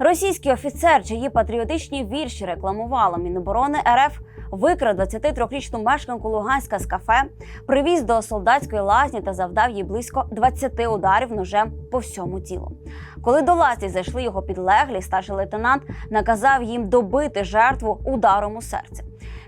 Російський офіцер, чиї патріотичні вірші рекламувала Міноборони РФ, викрав 23-річну мешканку Луганська з кафе, привіз до солдатської лазні та завдав їй близько 20 ударів ножем по всьому тілу. Коли до лазні зайшли його підлеглі, старший лейтенант наказав їм добити жертву ударом у серце.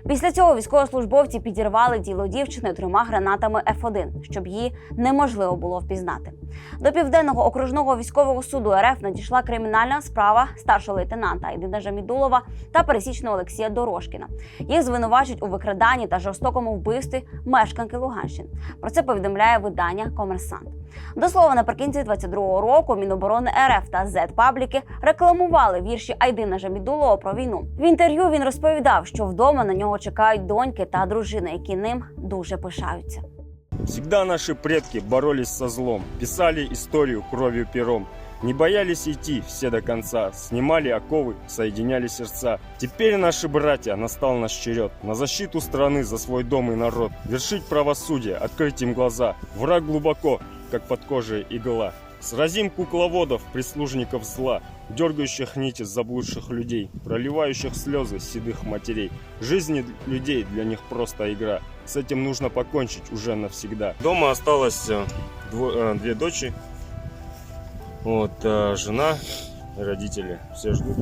Після цього військовослужбовці підірвали тіло дівчини трьома гранатами F1, щоб її неможливо було впізнати. До південного окружного військового суду РФ надійшла кримінальна справа старшого лейтенанта Айдина Жамідулова та пересічного Олексія Дорошкіна. Їх звинувачують у викраданні та жорстокому вбивстві мешканки Луганщини. Про це повідомляє видання Комерсант. До слова, наприкінці 22-го року Міноборони РФ та Z-пабліки рекламували вірші Айдина Жамідулова про війну. В інтерв'ю він розповідав, що вдома на нього чекають доньки та дружина, які ним дуже пишаються. Всегда наши предки боролись со злом, писали историю кровью пером. Не боялись идти все до конца, снимали оковы, соединяли сердца. Теперь наши братья, настал наш черед. На защиту страны, за свой дом и народ. Вершить правосудие, открыть им глаза. Враг глубоко, как под кожей игла. Сразим кукловодов, прислужников зла, дергающих нити заблудших людей, проливающих слезы седых матерей. Жизни людей для них просто игра. С этим нужно покончить уже навсегда. Дома осталось э, дво- э, две дочери, вот, э, жена, родители. Все ждут,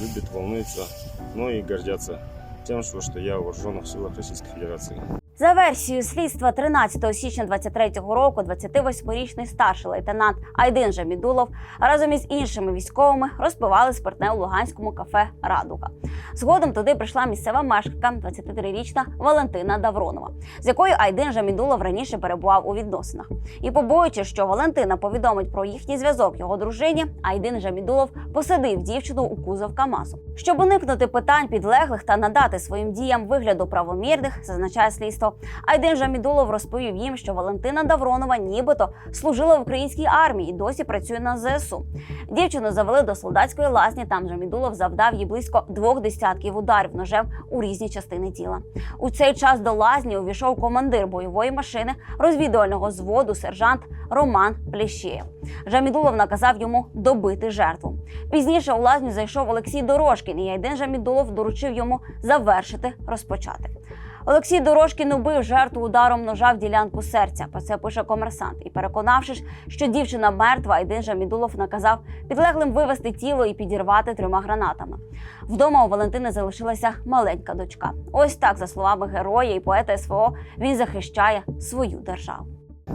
любят, волнуются, но и гордятся тем, что, я вооруженных силах Российской Федерации. За версією слідства 13 січня 23-го року 28-річний старший лейтенант Айдин Жамідулов разом із іншими військовими розпивали спиртне у луганському кафе Радуга. Згодом туди прийшла місцева мешканка 23-річна Валентина Давронова, з якою Айдин Жамідулов раніше перебував у відносинах. І побоюючи, що Валентина повідомить про їхній зв'язок його дружині, Айдин Жамідулов посадив дівчину у кузов Камазу. Щоб уникнути питань підлеглих та надати своїм діям вигляду правомірних, зазначає слідство. Айдин Жамідулов розповів їм, що Валентина Давронова нібито служила в українській армії і досі працює на ЗСУ. Дівчину завели до солдатської лазні. Там Жамідулов завдав їй близько двох десятків ударів ножем у різні частини тіла. У цей час до лазні увійшов командир бойової машини розвідувального зводу сержант Роман Плещеєв. Жамідулов наказав йому добити жертву. Пізніше у лазню зайшов Олексій Дорошкін, і Айдин Жамідулов доручив йому завершити розпочати. Олексій Дорошкін убив жертву ударом ножа в ділянку серця. Про це пише комерсант. І переконавшись, що дівчина мертва, Айдин Жамідулов наказав підлеглим вивести тіло і підірвати трьома гранатами. Вдома у Валентини залишилася маленька дочка. Ось так, за словами героя і поета СВО, він захищає свою державу.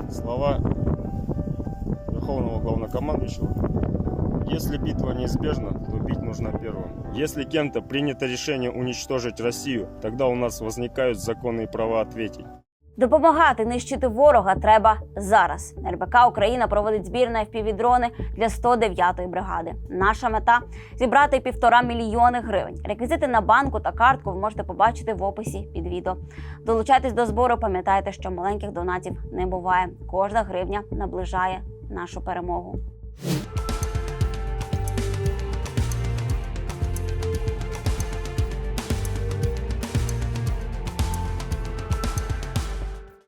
Слова Верховного Главнокомандующего. Если битва неизбежна, то бить нужно первым. Если кем-то принято решение уничтожить Россию, тогда у нас возникают законные права ответить. Допомагати нищити ворога треба зараз. РБК Україна проводить збір на FPV-дрони для 109-ї бригади. Наша мета зібрати півтора мільйони гривень. Реквізити на банку та картку ви можете побачити в описі під відео. Долучайтесь до збору. Пам'ятайте, що маленьких донатів не буває. Кожна гривня наближає нашу перемогу.